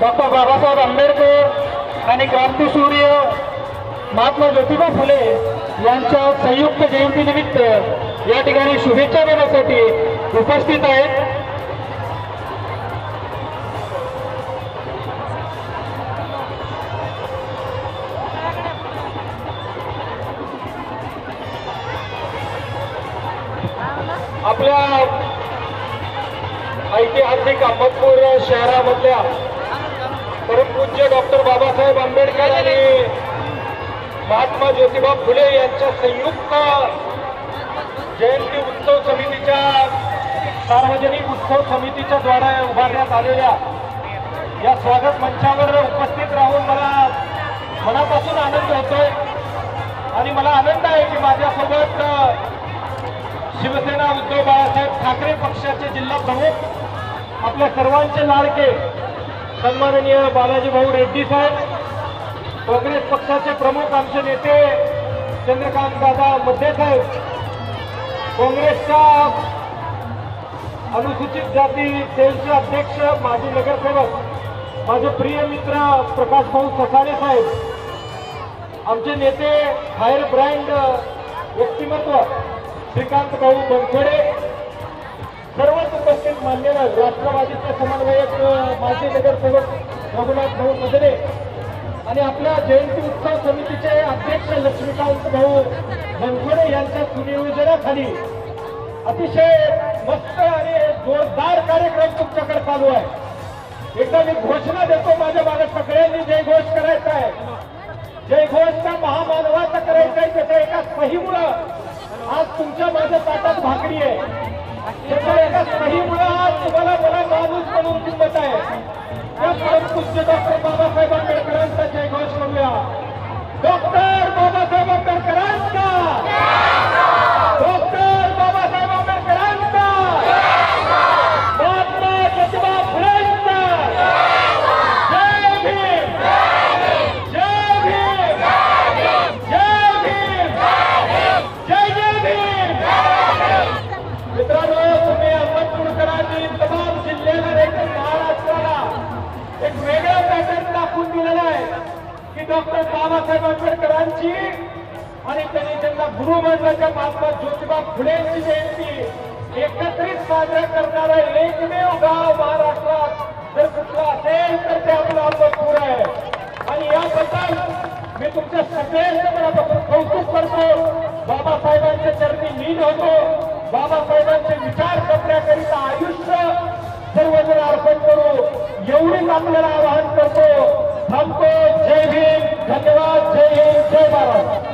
Doctor Babasaheb Ambedkar आणि क्रांतीसूर्य महात्मा ज्योतिबा फुले यांच्या संयुक्त जयंतीनिमित्त या ठिकाणी शुभेच्छा देण्यासाठी उपस्थित आहेत. आपल्या ऐतिहासिक अहमदपूर शहरामधल्या परमपूज्य डॉक्टर बाबासाहेब आंबेडकर आणि महात्मा ज्योतिबा फुले यांच्या संयुक्त जयंती उत्सव समितीच्या सार्वजनिक उत्सव समितीच्या द्वारा उभारण्यात आलेल्या या स्वागत मंचावर उपस्थित राहून मला मनापासून आनंद होतोय आणि मला आनंद आहे की माझ्यासोबत शिवसेना उद्धव बाळासाहेब ठाकरे पक्षाचे जिल्हा प्रमुख आपल्या सर्वांचे लाडके सन्माननीय बालाजी भाऊ रेड्डी साहेब काँग्रेस पक्षाचे प्रमुख आमचे नेते चंद्रकांत दादा मध्ये साहेब काँग्रेसच्या अनुसूचित जाती सेलचे अध्यक्ष माजी नगरसेवक माझे प्रिय मित्र प्रकाश भाऊ ससाणे साहेब आमचे नेते हायर ब्रँड व्यक्तिमत्व श्रीकांत भाऊ बनखेडे सर्वच मान्य राष्ट्रवादीचे समन्वयक माजी नगरसेवक रघुनाथ भाऊ मदरे आणि आपल्या जयंती उत्सव समितीचे अध्यक्ष लक्ष्मीकांत भाऊ बनखडे यांच्या सुनियोजनाखाली अतिशय मस्त आणि जोरदार कार्यक्रम तुमच्याकडे चालू आहे. एकदा मी घोषणा देतो माझ्या मागे सगळ्यांनी जय घोष करायचा आहे. जय घोष त्या महामानवाचा करायचा आहे त्याच्या एका सहीमुळं आज तुमच्या माझ्या ताटात भाकरी आहे त्याच्या एका सहीमुळं आज तुम्हाला मला माणूस म्हणून किंमत आहे त्या परमपूज्य डॉक्टर बाबासाहेब आंबेडकरांचा जय घोष करूया. डॉक्टर बाबासाहेब आंबेडकरांचा. डॉक्टर बाबासाहेब आंबेडकरांचा. महात्मा ज्योतिबा फुलेंचा. जय भीम. जय भीम. जय भीम. जय जय भीम. मित्रांनो तुम्ही अहमदपूरकरांनी तमाम जिल्ह्याला डॉक्टर बाबासाहेब आंबेडकरांची आणि त्यांनी त्यांना गुरु मानल्याच्या महात्मा ज्योतिबा फुलेंची जयंती. एकत्रित साजरा करणारा एकमेव गाव महाराष्ट्रात जर कुठला असेल तर ते आपलं अहमदपूर आहे. आणि याबद्दल मी तुमच्या सगळ्यांचं मनापासून कौतुक करतो. बाबासाहेबांच्या चरणी लीन होतो. बाबासाहेबांचे विचार करण्याकरिता आयुष्य सर्वजण अर्पण करू एवढीच आपल्याला आवाहन करतो थांबतो जय भीम धन्यवाद जय हिंद जय महाराष्ट्र